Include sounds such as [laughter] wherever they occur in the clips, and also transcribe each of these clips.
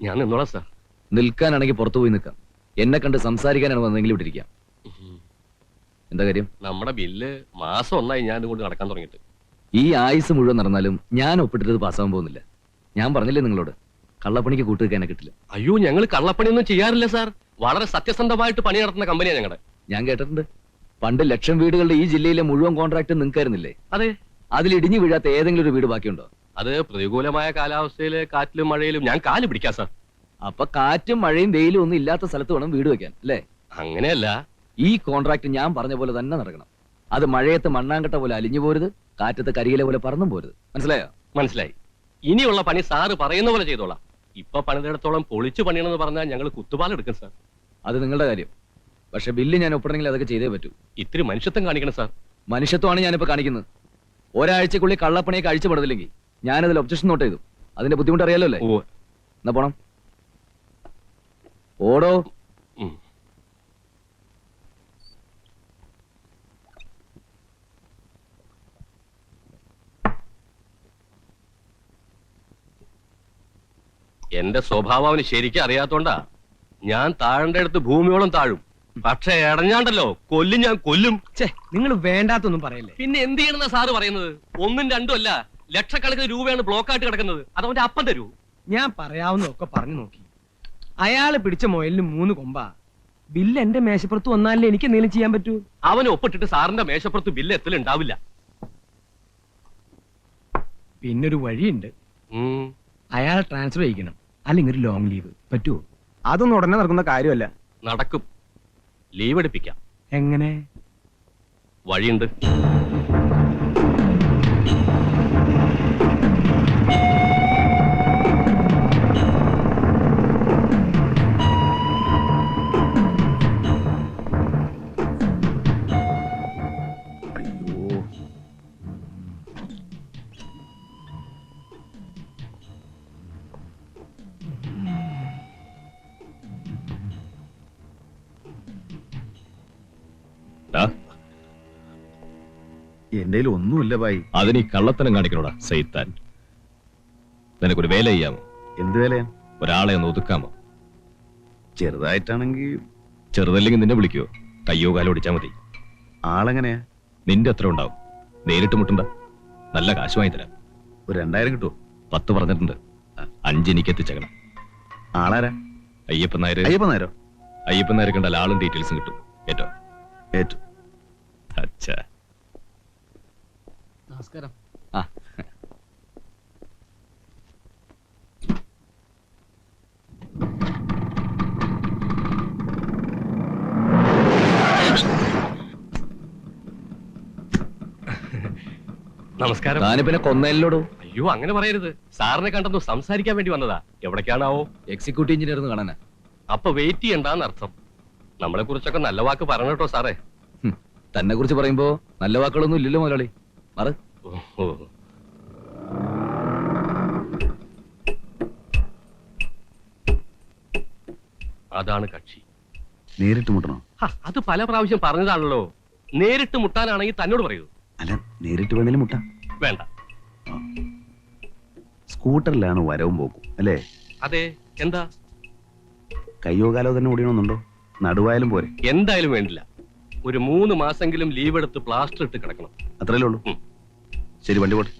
ഞാൻ നിന്നോളാം സാർ നിൽക്കാനാണെങ്കിൽ പുറത്തു പോയി നിൽക്കാം. എന്നെ കണ്ട് സംസാരിക്കാനാണ് വന്നെങ്കിലും ഇട്ടിരിക്കാം എന്താ കാര്യം? നമ്മുടെ ബില്ല് മാസം ഒന്നായി ഞാൻ ഇതുകൊണ്ട് നടക്കാൻ തുടങ്ങിയിട്ട്. ഈ ആയുസ് മുഴുവൻ നടന്നാലും ഞാൻ ഒപ്പിട്ടിട്ട് പാസ്സാവാൻ പോകുന്നില്ല. ഞാൻ പറഞ്ഞില്ലേ നിങ്ങളോട്? കള്ളപ്പണിക്ക് കൂട്ടുവെക്കാനെ കിട്ടില്ല. അയ്യോ ഞങ്ങൾ കള്ളപ്പണിയൊന്നും ചെയ്യാറില്ല സാർ വളരെ സത്യസന്ധമായിട്ട് പണി നടത്തുന്ന കമ്പനിയാണ് ഞങ്ങളുടെ ഞാൻ കേട്ടിട്ടുണ്ട്. പണ്ട് ലക്ഷം വീടുകളുടെ ഈ ജില്ലയിലെ മുഴുവൻ കോൺട്രാക്ട് നിങ്ങൾക്കായിരുന്നില്ലേ? അതെ. അതിൽ ഇടിഞ്ഞു വീഴാത്ത ഏതെങ്കിലും ഒരു വീട് ബാക്കിയുണ്ടോ? അത് പ്രതികൂലമായ കാലാവസ്ഥയിൽ കാറ്റിലും മഴയിലും ഞാൻ കാൽ പിടിക്കാം സാർ. അപ്പൊ കാറ്റും മഴയും വെയിലും ഒന്നും ഇല്ലാത്ത സ്ഥലത്ത് വേണം വീട് വെക്കാൻ അല്ലേ? അങ്ങനെയല്ല. ഈ കോൺട്രാക്ട് ഞാൻ പറഞ്ഞ പോലെ തന്നെ നടക്കണം. അത് മഴയത്ത് മണ്ണാങ്കട്ട പോലെ അലിഞ്ഞു പോരുത് കാറ്റത്ത് കരിയിലെ പോലെ പറന്നും പോരുത്. മനസ്സിലായോ? മനസ്സിലായി. ഇനിയുള്ള പണി സാറ് പറയുന്ന പോലെ ചെയ്തോളാം. ഇപ്പൊ പണിതിടത്തോളം പൊളിച്ചു പണിയണമെന്ന് പറഞ്ഞാൽ ഞങ്ങൾ കുത്തുപാലെടുക്കും സാർ. അത് നിങ്ങളുടെ കാര്യം. പക്ഷെ ബില്ല് ഞാൻ ഒപ്പിടണമെങ്കിൽ അതൊക്കെ ചെയ്തേ പറ്റൂ. ഇത്തിരി മനുഷ്യത്വം കാണിക്കണം സാർ. മനുഷ്യത്വമാണ് ഞാനിപ്പോ കാണിക്കുന്നത്. ഒരാഴ്ചക്കുള്ളിൽ കള്ളപ്പണിയൊക്കെ അഴിച്ചു പെടുന്നില്ലെങ്കിൽ ഞാനതിൽ ഒബ്ജക്ഷൻ നോട്ട് ചെയ്തു. അതിന്റെ ബുദ്ധിമുട്ട് അറിയാലോ അല്ലേ? ഓ. എന്നാ പോണം. ഓടോ. എന്റെ സ്വഭാവം അവന് ശരിക്കും അറിയാത്തോണ്ടാ. ഞാൻ താഴേണ്ട അടുത്ത് ഭൂമിയോളം താഴും. പക്ഷെ ഇടഞ്ഞാണ്ടല്ലോ കൊല്ലും ഞാൻ കൊല്ലും. നിങ്ങൾ വേണ്ടാത്തൊന്നും പറയല്ലേ? പിന്നെ എന്ത് ചെയ്യണമെന്നാ സാറ് പറയുന്നത്? ഒന്നും രണ്ടും അല്ല. ലക്ഷക്കണക്കിന് രൂപയാണ് ബ്ലോക്കായിട്ട് കിടക്കുന്നത്. അത് അവന്റെ അപ്പം തരൂ. ഞാൻ പറയാവുന്നതൊക്കെ പറഞ്ഞു നോക്കി. അയാൾ പിടിച്ച മൊയലിന് മൂന്ന് കൊമ്പാ. ബില്ല് എന്റെ മേശപ്പുറത്ത് വന്നാലേ എനിക്ക് എന്തെങ്കിലും ചെയ്യാൻ പറ്റൂ? അവന് ഒപ്പിട്ടിട്ട് സാറിന്റെ മേശപ്പുറത്ത് ബില്ല് എത്തലുണ്ടാവില്ല പിന്നൊരു വഴിയുണ്ട്. അയാൾ ട്രാൻസ്ഫർ ചെയ്യിക്കണം. അല്ലെങ്കിൽ ഒരു ലോങ് ലീവ്. പറ്റുമോ അതൊന്നും ഉടനെ നടക്കുന്ന കാര്യമല്ല. നടക്കും. ലീവ് എടുപ്പിക്കാം. എങ്ങനെ? വഴിയുണ്ട്. എന്റെ ഒന്നുമില്ല ഭായി അതിന് ഈ കള്ളത്തനം കാണിക്കണോടാ സൈത്താൻ. നിനക്കൊരു വേല ചെയ്യാമോ എന്ത് വേലയാ? ഒരാളെ ഒന്ന് ഒതുക്കാമോ? ചെറുതായിട്ടാണെങ്കിൽ ചെറുതല്ലെങ്കിൽ നിന്നെ വിളിക്കോ കയ്യോ കാലോ ഓടിച്ചാ മതി. ആളെങ്ങനെയാ? നിന്റെ അത്ര ഉണ്ടാവും. നേരിട്ട് മുട്ടണ്ട. നല്ല കാശ് വാങ്ങി തരാം. ഒരു രണ്ടായിരം കിട്ടുമോ പത്ത് പറഞ്ഞിട്ടുണ്ട്. അഞ്ചെനിക്ക് എത്തിച്ചേക്കണം. ആളാരാ? അയ്യപ്പൻ നായർ അയ്യപ്പൻ നായരോ? അയ്യപ്പൻ നായർ കണ്ടാൽ ആളും ഡീറ്റെയിൽസും കിട്ടും. ഏറ്റോ ഏറ്റവും. അച്ഛാ. നമസ്കാരം. നമസ്കാരം. താന് പിന്നെ കൊന്നല്ലോടോ? അയ്യോ അങ്ങനെ പറയരുത്. സാറിനെ കണ്ടെന്ന് സംസാരിക്കാൻ വേണ്ടി വന്നതാ. എവിടേക്കാണാവോ? എക്സിക്യൂട്ടീവ് എഞ്ചിനീയർ എന്ന് കാണാനാ. അപ്പൊ വെയിറ്റ് ചെയ്യണ്ടെന്നർത്ഥം നമ്മളെ കുറിച്ചൊക്കെ നല്ല വാക്ക് പറഞ്ഞോ സാറേ. തന്നെ കുറിച്ച് പറയുമ്പോ നല്ല വാക്കുകളൊന്നും ഇല്ലല്ലോ മുതലാളി. മറ. അതാണ് കക്ഷി. നേരിട്ട് മുട്ടണോ? അത് പല പ്രാവശ്യം പറഞ്ഞതാണല്ലോ. നേരിട്ട് മുട്ടാനാണെങ്കിൽ തന്നോട് പറയൂ. അല്ല നേരിട്ട് വേണേലും മുട്ടാ. വേണ്ട. സ്കൂട്ടറിലാണ് വരവും പോക്കും അല്ലേ? അതെ എന്താ? കയ്യോ കാലോ തന്നെ ഓടിയണമെന്നുണ്ടോ? നടുവായാലും പോരെ. എന്തായാലും വേണ്ടില്ല. ഒരു മൂന്ന് മാസെങ്കിലും ലീവ് എടുത്ത് പ്ലാസ്റ്റർ ഇട്ട് കിടക്കണം. അത്രയല്ലേ ഉള്ളൂ. ശരി വണ്ടി പോട്ടെ.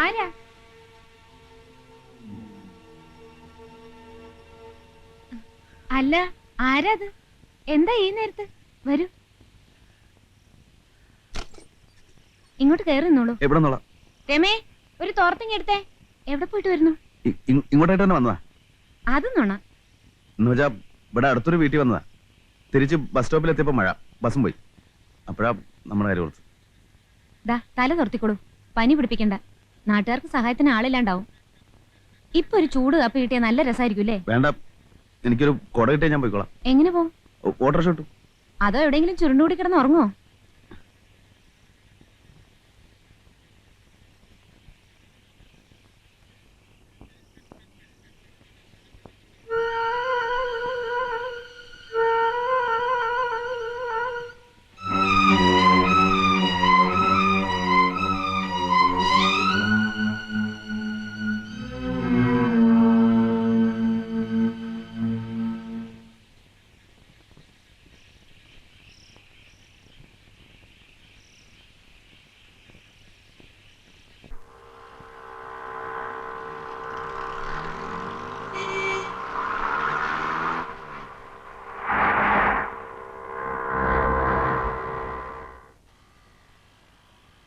ആരാ? അല്ല ആരാത് എന്താ ഈ നേരത്ത്? വരൂ. ഇങ്ങോട്ട് കയറി നിന്നോളൂ. എവിടെ രമേ ഒരു തോർത്തിങ് എടുത്തേ. എവിടെ പോയിട്ട് വരുന്നു? ഇങ്ങോട്ടായിട്ട് തന്നെ വന്നതാ. അത് നോണ. ഇവിടെ അടുത്തൊരു വീട്ടിൽ വന്നതാ. തിരിച്ച് ബസ് സ്റ്റോപ്പിൽ എത്തിയപ്പോ മഴ. ബസ്സും പോയി. അപ്പോഴാ നമ്മുടെ കാര്യം ഓർത്ത് തല തുറത്തിക്കോളൂ പനി പിടിപ്പിക്കണ്ട. നാട്ടുകാർക്ക് സഹായത്തിന് ആളില്ലാണ്ടാവും. ഇപ്പൊ ഒരു ചൂട് കപ്പ് കിട്ടിയ നല്ല രസമായിരിക്കും അല്ലേ വേണ്ട. എനിക്കൊരു കൊട കിട്ടിയാ ഞാൻ പോയിക്കോളാം. എങ്ങനെ പോവും? അതോ എവിടെയെങ്കിലും ചുരുണ്ടുകൂടി കിടന്ന് ഉറങ്ങോ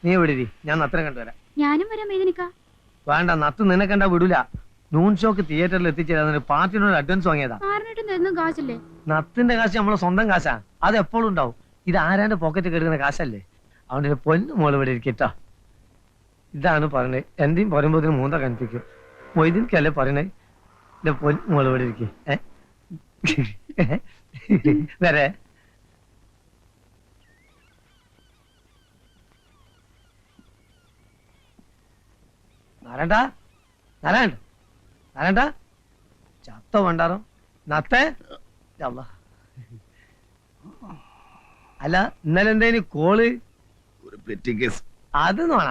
നീ എവിടെ ഞാൻ നത്തിനെ കണ്ടുവരാം. ഞാനും വരാം മേദിനിക്ക. വേണ്ട നത്ത് നിന്നെ കണ്ടാ വിടൂല. നൂൺ ഷോക്ക് തിയേറ്ററിൽ എത്തിച്ചേരാൻ പാർട്ടിനോട് അഡ്വാൻസ് വാങ്ങിയതാ. തരുന്ന കാശല്ലേ? നത്തിന്റെ കാശ് നമ്മളെ സ്വന്തം കാശാ. അത് എപ്പോഴും ഉണ്ടാവും. ഇത് ആരാന്റെ പോക്കറ്റ് കെടുക്കുന്ന കാശല്ലേ? അവന്റെ പൊന്നു മോൾ ഇവിടെ ഇരിക്കട്ടോ ഇതാണ് പറഞ്ഞത് എന്തെയും പറയുമ്പോ ഇതിന് മൂന്ന കണിപ്പിക്കും മൊയ്തീൻക്കല്ലേ പറയണേ? എന്റെ പൊന്നു മോൾ ഇവിടെ ഇരിക്കും. [laughs] വരെ. നാരായണ്ട നാരായണ്ട നാരായണ്ട ചത്ത വേണ്ടാറോ നത്തേ? അല്ലാ. അല്ല ഇന്നലെ എന്തേനി കോൾ? ഒരു പെറ്റി കേസ്. അത് നോണ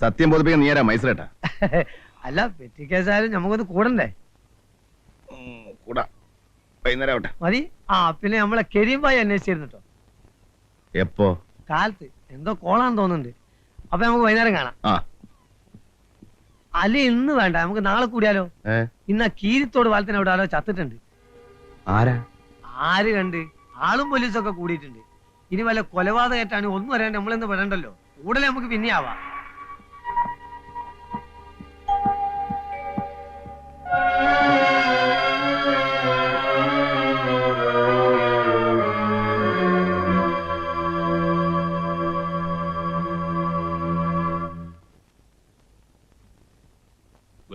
സത്യം ബോധിപ്പിക്കാൻ നീ ആരാ മൈസൂരേട്ടാ? അല്ല പെറ്റി കേസായാലും നമുക്കൊന്ന് കൂടണ്ടേ? കൂടാ. വൈകുന്നേരം ആവട്ടെ. മതി. ആ പിന്നെ നമ്മളെ കരീംബായി അന്വേഷിച്ചിരുന്നു എപ്പോ? കാലത്ത്. എന്തോ കോളാന്ന് തോന്നുന്നുണ്ട്. അപ്പൊ നമുക്ക് വൈകുന്നേരം കാണാം. ആ. അല്ല ഇന്ന് വേണ്ട നമുക്ക് നാളെ കൂടിയാലോ? ഇന്ന ആ കീരിത്തോട് പാലത്തിന് അവിടെ ആരോ ചത്തിട്ടുണ്ട്. ആരാ? ആര് കണ്ട്? ആളും പോലീസൊക്കെ കൂടിയിട്ടുണ്ട്. ഇനി വല്ല കൊലപാതകമായിട്ടാണ് ഒന്നും അറിയാൻ നമ്മളെന്ന് പെടണ്ടല്ലോ. കൂടുതൽ നമുക്ക് പിന്നെ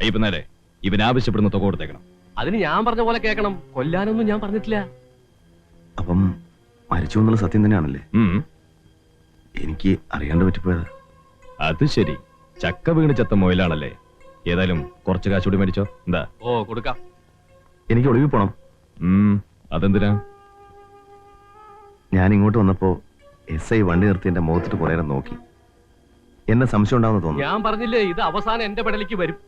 അയ്യപ്പനാരെ ഇവൻ ആവശ്യപ്പെടുന്ന തുക കൊടുത്തേക്കണം. അതിന് ഞാൻ പറഞ്ഞ പോലെ കേൾക്കണം. കൊല്ലാനൊന്നും ഞാൻ പറഞ്ഞിട്ടില്ല. അപ്പം മരിച്ചു എന്നുള്ള സത്യം തന്നെയാണല്ലേ? ഉം. എനിക്ക് അറിയാണ്ട് പറ്റിപ്പോയത്. അത് ശരി. ചക്ക വീണ് ചത്ത മൊയിലാണല്ലേ? ഏതായാലും കുറച്ച് കാശ് മരിച്ചോ മേടിച്ചോ. എന്താ? ഓ കൊടുക്കാം. എനിക്ക് ഒളിവിൽ പോണം. ഉം അതെന്തിനാ? ഞാൻ ഇങ്ങോട്ട് വന്നപ്പോ എസ് ഐ വണ്ടി നിർത്തി എന്റെ മുഖത്തിട്ട് കുറേ നേരം നോക്കി. എന്നെ സംശയം ഉണ്ടാവുന്ന തോന്നുന്നു. ഞാൻ പറഞ്ഞില്ലേ ഇത് അവസാനം എന്റെ പെടലിക്ക് വരും.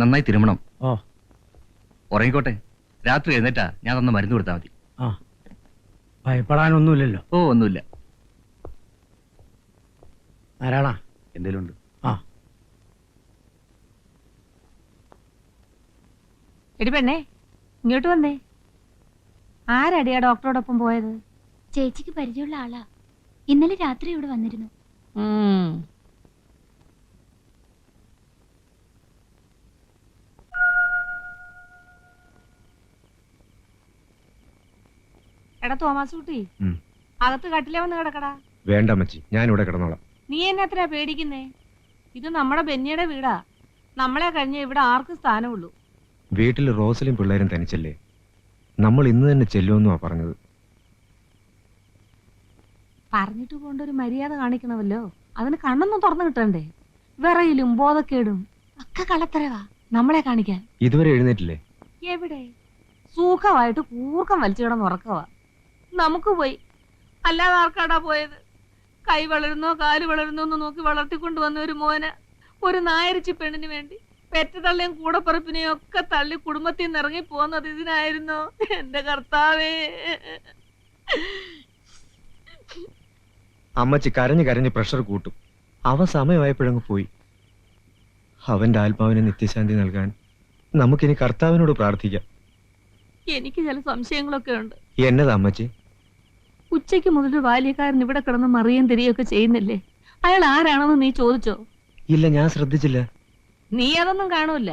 നന്നായി തിരുമണം. ഓ ഉറങ്ങിക്കോട്ടെ. രാത്രി എഴുന്നേറ്റാ ഞാൻ തന്ന മരുന്ന് കൊടുത്താൽ മതി. ആ. ഭയപ്പെടാനൊന്നുമില്ലല്ലോ. ഓ ഒന്നുമില്ല. നാരായണ എന്തേലും ഉണ്ട് ആ. എടി പെണ്ണേ ഇങ്ങോട്ട് വന്നേ. ആരടിയാ ഡോക്ടറോടൊപ്പം പോയത്? ചേച്ചിക്ക് പരിചയമുള്ള ആളാ. ഇന്നലെ രാത്രി ഇവിടെ വന്നിരുന്നു. എടാ തോമാസ് കുട്ടി. അകത്ത് കട്ടിലേ വന്ന് കിടക്കടാ. വേണ്ട അമ്മച്ചി ഞാൻ ഇവിടെ കിടന്നോളാം. നീ എന്നെ അത്ര പേടിക്കുന്നേ? ഇത് നമ്മുടെ ബെന്നിയുടെ വീടാ. നമ്മളെ കഴിഞ്ഞ ഇവിടെ ആർക്കും സ്ഥാനമുള്ളൂ. വീട്ടിൽ റോസലും പിള്ളേരും തനിച്ചല്ലേ? നമ്മൾ ഇന്ന് തന്നെ ചെല്ലുമെന്നുവാ പറഞ്ഞത്. പറഞ്ഞിട്ട് പോണ്ട ഒരു മര്യാദ കാണിക്കണമല്ലോ. അതിന് കണ്ണൊന്നും തുറന്നു കിട്ടണ്ടേ? വിറയിലും ബോധക്കേടും ഒക്കെ കളത്തരവാ നമ്മളെ കാണിക്കാൻ. ഇതുവരെ എഴുന്നേറ്റില്ലേ? എവിടെ? സുഖമായിട്ട് കൂർക്കം വലിച്ചു കിടന്ന് ഉറക്കവാ. നമുക്ക് പോയി. അല്ലാതെ ആർക്കാടാ പോയത്? കൈ വളരുന്നോ കാൽ വളരുന്നോ എന്ന് നോക്കി വളർത്തിക്കൊണ്ട് വന്ന ഒരു മോന് ഒരു നായരിച്ചു പെണ്ണിന് വേണ്ടി പെറ്റതള്ളിയും കൂടപ്പറപ്പിനെയും ഒക്കെ തള്ളി കുടുംബത്തിൽ നിന്ന് ഇറങ്ങി പോകുന്നത് ഇതിനായിരുന്നു. എന്റെ കർത്താവേ. അമ്മച്ചി കരഞ്ഞു കരഞ്ഞ് പ്രഷർ കൂട്ടും. അവ സമയമായപ്പോഴങ്ങ് പോയി. അവന്റെ ആത്മാവിന് നിത്യശാന്തി നൽകാൻ നമുക്കിനി കർത്താവിനോട് പ്രാർത്ഥിക്കാം. എനിക്ക് ചില സംശയങ്ങളൊക്കെ ഉണ്ട്. എന്നതാ അമ്മച്ചി? ഉച്ചയ്ക്ക് മുതൽ ബാല്യക്കാരൻ ഇവിടെ കിടന്ന് മറിയും തിരികെയൊക്കെ ചെയ്യുന്നില്ലേ? അയാൾ ആരാണെന്ന് നീ ചോദിച്ചോ? ഇല്ല ഞാൻ ശ്രദ്ധിച്ചില്ല. നീ അതൊന്നും കാണൂല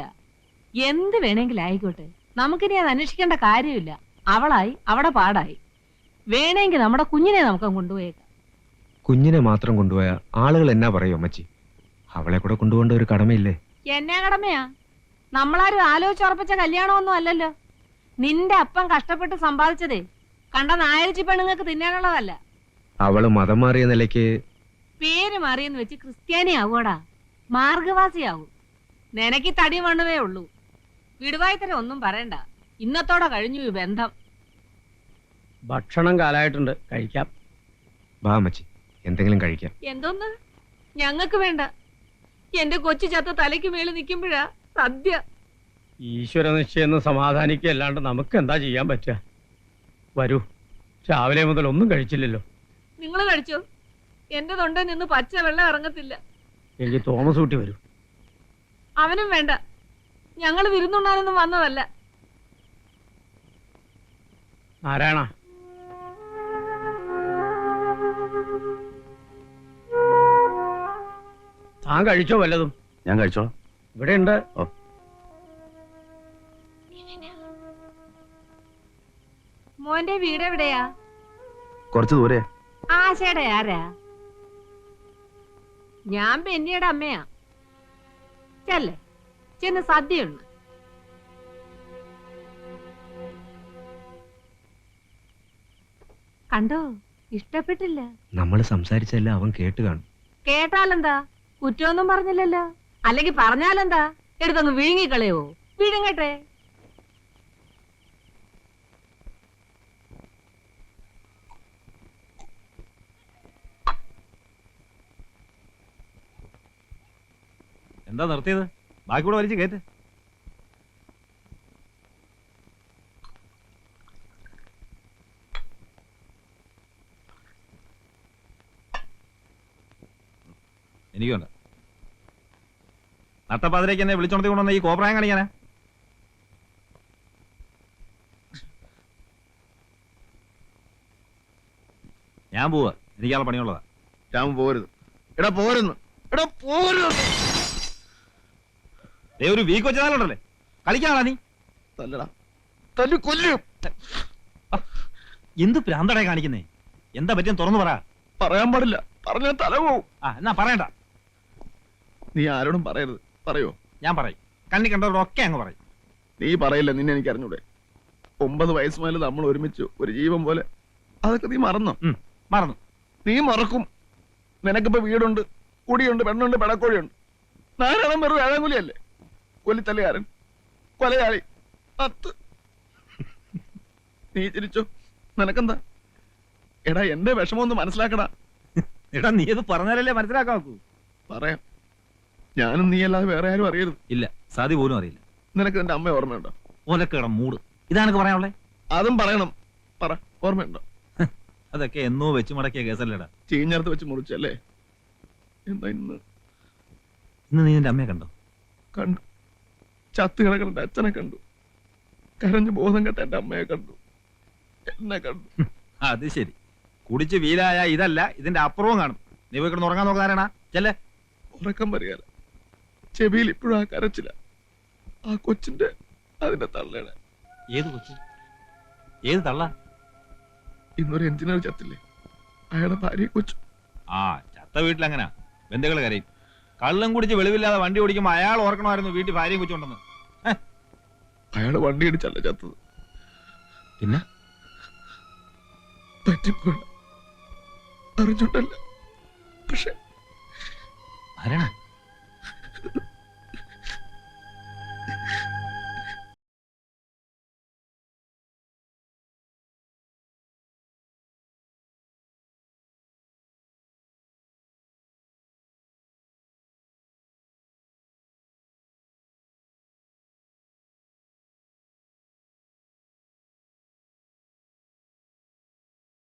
എന്ത് വേണമെങ്കിലും ആയിക്കോട്ടെ. നമുക്കിനി അത് അന്വേഷിക്കേണ്ട കാര്യമില്ല. അവളായി അവിടെ പാടായി. വേണമെങ്കിൽ നമ്മുടെ കുഞ്ഞിനെ നമുക്ക് കൊണ്ടുപോയേക്കാം. കുഞ്ഞിനെ മാത്രം കൊണ്ടുപോയ ആളുകൾ എന്നാ പറയോ അമ്മച്ചി? അവളെ കൂടെ കൊണ്ടുപോകേണ്ട ഒരു കടമയില്ലേ? എന്നാ കടമയാ? നമ്മളാരും ആലോചിച്ചുറപ്പിച്ച കല്യാണമൊന്നും അല്ലല്ലോ. നിന്റെ അപ്പം കഷ്ടപ്പെട്ട് സമ്പാദിച്ചതേ. കണ്ട നായരിച്ചി പെണ്ണുങ്ങൾക്ക് തിന്നാനുള്ളതല്ല. അവൾ മതം മാറിയ നിലയ്ക്ക് പേര് മാറിയെന്ന് വെച്ച് ക്രിസ്ത്യാനി ആവൂടാ മാർഗവാസിയാവും. നിനക്ക് തടി മണ്ണുവേ ഉള്ളൂ. വിടുവായിത്തരം ഒന്നും പറയണ്ട. ഇന്നത്തോടെ കഴിഞ്ഞു ഈ ബന്ധം. ഭക്ഷണം കാലായിട്ടുണ്ട്. കഴിക്കാം. വാ അമ്മച്ചി. എന്തെങ്കിലും കഴിക്കാം. എന്തോന്ന്? ഞങ്ങക്ക് വേണ്ട. എന്റെ കൊച്ചു ചത്ത തലയ്ക്ക് മേളിൽ നിൽക്കുമ്പോഴാ സദ്യ. ഈശ്വര നിശ്ചയം സമാധാനിക്കല്ലാണ്ട് നമുക്ക് എന്താ ചെയ്യാൻ പറ്റുക? വരൂ. രാവിലെ മുതൽ ഒന്നും കഴിച്ചില്ലല്ലോ. നിങ്ങൾ കഴിച്ചോ? എന്റെ തൊണ്ട നിന്ന് പച്ച വെള്ളം ഇറങ്ങത്തില്ല. എനിക്ക് തോമസ് കൂട്ടി വരൂ. അവനും വേണ്ട. ഞങ്ങൾ വിരുന്നുണ്ണാനൊന്നും വന്നതല്ല. ആരാണ താൻ കഴിച്ചോ വല്ലതും? ഞാൻ കഴിച്ചോ ഇവിടെ ഉണ്ട് മോന്റെ എവിടെയാ? കുറച്ച് ദൂരെ. ആശയുടെ ആരാ? ഞാൻ ബെന്നിയുടെ അമ്മയാ. ചെല്ലേ. ചെന്ന് സദ്യയുണ്ട് കണ്ടോ? ഇഷ്ടപ്പെട്ടില്ല. നമ്മൾ സംസാരിച്ചല്ല അവൻ കേട്ട് കാണും. കേട്ടാലെന്താ? കുറ്റമൊന്നും പറഞ്ഞില്ലല്ലോ. അല്ലെങ്കിൽ പറഞ്ഞാലെന്താ? എടുത്തൊന്ന് വിഴുങ്ങിക്കളയോ വിഴുങ്ങട്ടെ. എന്താ നിർത്തിയത്? ബാക്കി കൂടെ വലിച്ചു കയറ്റ് എനിക്കുണ്ട്. നട്ടപ്പാതിലേക്ക് എന്നെ വിളിച്ചോണ്ടി കൊണ്ടുവന്ന ഈ കോപ്രായം കാണിക്കാനാ? ഞാൻ പോവാ. എനിക്കാളെ പണിയുള്ളതാ. രാമൻ പോരുത്. എടാ പോരുന്നു. എടാ പോരുന്നു. ദേ ഒരു വീക്ക് വെച്ചതാലുണ്ടല്ലേ കളിക്കാണോ നീ? തല്ലടാ. തല്ലു കൊല്ലും. എന്ത് പ്രാന്തടയെ കാണിക്കുന്നേ? എന്താ പറ്റിയെന്ന് തുറന്നു പറ. പറയാൻ പാടില്ല. പറഞ്ഞാൽ തല പോവും. ആ എന്നാ പറയണ്ട. നീ ആരോടും പറയരുത്. പറയോ? ഞാൻ പറയും. കണ്ണി കണ്ടവരോടൊക്കെ അങ്ങ് പറയും. നീ പറയില്ല നിന്നെ എനിക്ക് അറിഞ്ഞൂടെ. ഒമ്പത് വയസ്സ് മുതൽ നമ്മൾ ഒരുമിച്ചു ഒരു ജീവൻ പോലെ. അതൊക്കെ നീ മറന്നോ? മറന്നു. നീ മറക്കും. നിനക്കിപ്പോ വീടുണ്ട് കുടിയുണ്ട് പെണ്ണുണ്ട് പെടക്കോഴിയുണ്ട്. നാരായണം വെറും ഏഴാങ്കുലിയല്ലേ കൊല്ലിത്തല്ലുകാരൻ കൊലയാളി. അത്ത് നീ ചിരിച്ചോ? നിനക്കെന്താ? എടാ എന്റെ വിഷമം ഒന്ന് മനസ്സിലാക്കടാ. എടാ നീ അത് പറഞ്ഞാലല്ലേ മനസ്സിലാക്കാക്കൂ പറയാം. ഞാനും നീ അല്ലാതെ വേറെ ആരും അറിയരുത്. ഇല്ല സാധി പോലും അറിയില്ല. നിനക്ക് നിന്റെ അമ്മ ഓർമ്മയുണ്ടോ? ഓലക്കേടം മൂട്. ഇതാണെനിക്ക് പറയാനുള്ളേ? അതും പറയണം. പറ ഓർമ്മയുണ്ടോ? അതൊക്കെ എന്നോ വെച്ച് മടക്കിയ കേസല്ലേടാ. ചീഞ്ഞടുത്ത് വെച്ച് മുറിച്ചല്ലേ? എന്താ ഇന്ന്? ഇന്ന് നീ നിന്റെ അമ്മയെ കണ്ടോ? കണ്ടു. ചത്ത് കിടക്കുന്ന അച്ഛനെ കണ്ടു. കരഞ്ഞു ബോധം കെട്ട എന്റെ അമ്മയെ കണ്ടു. എന്നെ കണ്ടു. അത് ശരി. കുടിച്ച് വീലായ ഇതല്ല ഇതിന്റെ അപ്പുറവും കാണും. നീ പോയി കിടന്ന് ഉറങ്ങാൻ നോക്കാനാണ് ചെല്ലേ. ഉറക്കം പറയാല ചെവിയിൽ ഇപ്പോഴും ആ കരച്ചില്ല ആ കൊച്ചിന്റെ അതിന്റെ തള്ളയുടെ. ഏത് കൊച്ചു? ഏത് തള്ള? ഇന്നൊരു എഞ്ചിനീയർ ചത്തില്ലേ? അയാളുടെ ഭാര്യയെ കൊച്ചു. ആ ചത്ത വീട്ടിലങ്ങനാ? അങ്ങനെ ബന്ധുക്കൾ കരയും. കള്ളും കുടിച്ച് വെളിവില്ലാതെ വണ്ടി ഓടിക്കുമ്പോൾ അയാൾ ഓർക്കണമായിരുന്നു വീട്ടിൽ ഭാര്യയും കൊച്ചുണ്ടെന്ന് അയാൾ വണ്ടി ഇടിച്ചല്ല ചത്തത്. പിന്നെ? പറ്റിപ്പോയി. അറിഞ്ഞോണ്ടല്ല. പക്ഷെ ആരാണ്?